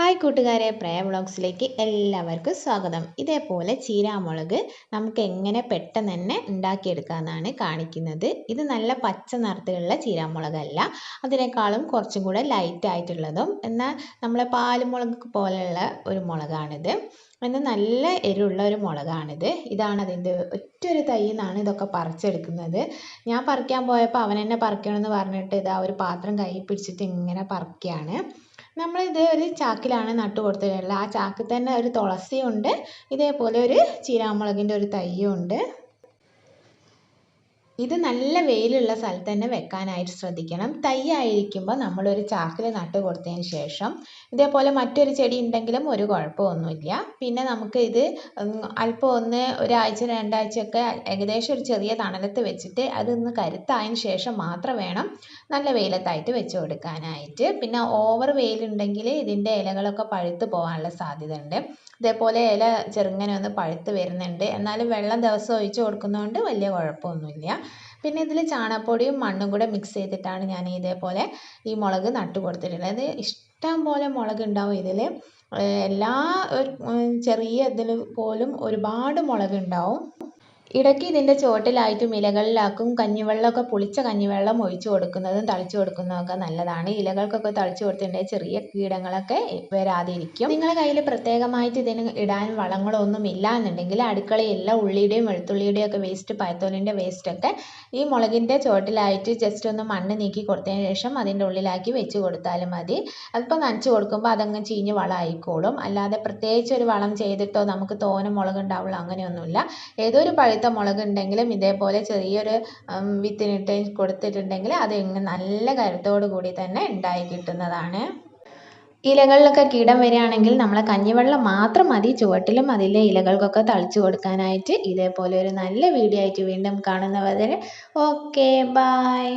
Hi കൂട്ടുകാരെ പ്രയ വ്ളോഗ്സിലേക്ക് എല്ലാവർക്കും സ്വാഗതം. ഇതേപോലെ ചീരാമുളക് നമുക്ക് എങ്ങനെ പെട്ടെന്ന് തന്നെ ഉണ്ടാക്കിയെടുക്കാമെന്നാണ് കാണിക്കുന്നത്. ഇത് നല്ല പച്ച നിറത്തിലുള്ള ചീരാമുളകല്ല. അതിനേക്കാളും കുറച്ചും കൂടെ ലൈറ്റ് ആയിട്ടുള്ളതും എന്നാൽ നമ്മളെ പാലുമുളക് പോലെയുള്ള ഒരു മുളകാണിത്. എന്നാൽ നല്ല എരിവുള്ള ഒരു മുളകാണിത്. ഇതാണ് അതിന്റെ ഒറ്റൊരു ഒരു നിന്നാണ് ഇതൊക്കെ പറിച്ചെടുക്കുന്നത്. ഞാൻ പറിക്കാൻ പോയപ്പോൾ അവൻ എന്നെ പറിക്കണമെന്ന് പറഞ്ഞിട്ട് ഇതാ ഒരു പാത്രം കൈ പിടിച്ചിട്ട് ഇങ്ങനെ പറിക്കുകയാണ്. നമ്മളിത് ഒരു ചാക്കിലാണ് നട്ടു കൊടുത്തിട്ടുള്ളത്. ആ ചാക്കിൽ തന്നെ ഒരു തുളസിയുണ്ട് ഇതേപോലെ ഒരു ചീരാമുളകിന്റെ ഒരു തൈയും ഉണ്ട്. ഇത് നല്ല വെയിലുള്ള സ്ഥലത്ത് തന്നെ വെക്കാനായിട്ട് ശ്രദ്ധിക്കണം. തൈ ആയിരിക്കുമ്പോൾ നമ്മളൊരു ചാക്കിൽ നട്ട് കൊടുത്തതിന് ശേഷം ഇതേപോലെ മറ്റൊരു ചെടി ഉണ്ടെങ്കിലും ഒരു കുഴപ്പമൊന്നുമില്ല. പിന്നെ നമുക്ക് ഇത് അല്പം ഒന്ന് ഒരാഴ്ച രണ്ടാഴ്ചയൊക്കെ ഏകദേശം ഒരു ചെറിയ തണലത്ത് വെച്ചിട്ട് അതൊന്ന് കരുത്തായതിന് ശേഷം മാത്രം വേണം നല്ല വെയിലത്തായിട്ട് വെച്ച് കൊടുക്കാനായിട്ട്. പിന്നെ ഓവർ വെയിലുണ്ടെങ്കിൽ ഇതിന്റെ ഇലകളൊക്കെ പഴുത്ത് പോകാനുള്ള സാധ്യത ഉണ്ട് ഇതേപോലെ ഇല ചെറുങ്ങനെ ഒന്ന് പഴുത്ത് വരുന്നുണ്ട്. എന്നാലും വെള്ളം ദിവസം ഒഴിച്ച് കൊടുക്കുന്നതുകൊണ്ട് വലിയ കുഴപ്പമൊന്നുമില്ല. പിന്നെ ഇതിൽ ചാണകപ്പൊടിയും മണ്ണും കൂടെ മിക്സ് ചെയ്തിട്ടാണ് ഞാൻ ഇതേപോലെ ഈ മുളക് നട്ടു കൊടുത്തിട്ടുള്ളത്. ഇഷ്ടം പോലെ മുളക് ഉണ്ടാവും ഇതിൽ എല്ലാ ചെറിയ ഇതിൽ പോലും ഒരുപാട് മുളക് ഉണ്ടാവും. ഇടയ്ക്ക് ഇതിന്റെ ചുവട്ടിലായിട്ടും ഇലകളിലാക്കും കഞ്ഞിവെള്ളമൊക്കെ പുളിച്ച കഞ്ഞിവെള്ളം ഒഴിച്ചു കൊടുക്കുന്നതും തളിച്ചു കൊടുക്കുന്നതൊക്കെ നല്ലതാണ്. ഇലകൾക്കൊക്കെ തളിച്ചു കൊടുത്തിട്ടുണ്ടെങ്കിൽ ചെറിയ കീടങ്ങളൊക്കെ വരാതിരിക്കും. നിങ്ങളുടെ കയ്യിൽ പ്രത്യേകമായിട്ട് ഇതിന് ഇടാൻ വളങ്ങളൊന്നും ഇല്ല എന്നുണ്ടെങ്കിൽ അടുക്കളയിലുള്ള ഉള്ളിയുടെയും വെളുത്തുള്ളിയുടെയും ഒക്കെ വേസ്റ്റ് പയത്തോലിന്റെ വേസ്റ്റൊക്കെ ഈ മുളകിന്റെ ചുവട്ടിലായിട്ട് ജസ്റ്റ് ഒന്ന് മണ്ണ് നീക്കി കൊടുത്തതിന് ശേഷം അതിന്റെ ഉള്ളിലാക്കി വെച്ച് കൊടുത്താലും മതി. അതിപ്പോൾ നനച്ച് കൊടുക്കുമ്പോൾ അതങ്ങ് ചീഞ്ഞ് വളമായിക്കോളും. അല്ലാതെ പ്രത്യേകിച്ച് ഒരു വളം ചെയ്തിട്ടോ നമുക്ക് തോനെ മുളക് ഉണ്ടാവുള്ളൂ അങ്ങനെയൊന്നുമില്ല. ഏതൊരു പഴുത്ത പഴുത്ത മുളക് ഉണ്ടെങ്കിലും ഇതേപോലെ ചെറിയൊരു വിത്തിനിട്ട് കൊടുത്തിട്ടുണ്ടെങ്കിൽ അത് നല്ല കരുത്തോടു കൂടി തന്നെ ഉണ്ടായി കിട്ടുന്നതാണ്. ഇലകളിലൊക്കെ കീടം വരികയാണെങ്കിൽ നമ്മൾ കഞ്ഞിവെള്ളം മാത്രം മതി. ചുവട്ടിലും അതിലെ ഇലകൾക്കൊക്കെ തളിച്ചു കൊടുക്കാനായിട്ട് ഇതേപോലെ ഒരു നല്ല വീഡിയോ ആയിട്ട് വീണ്ടും കാണുന്നവരെ ഓക്കെ ബായ്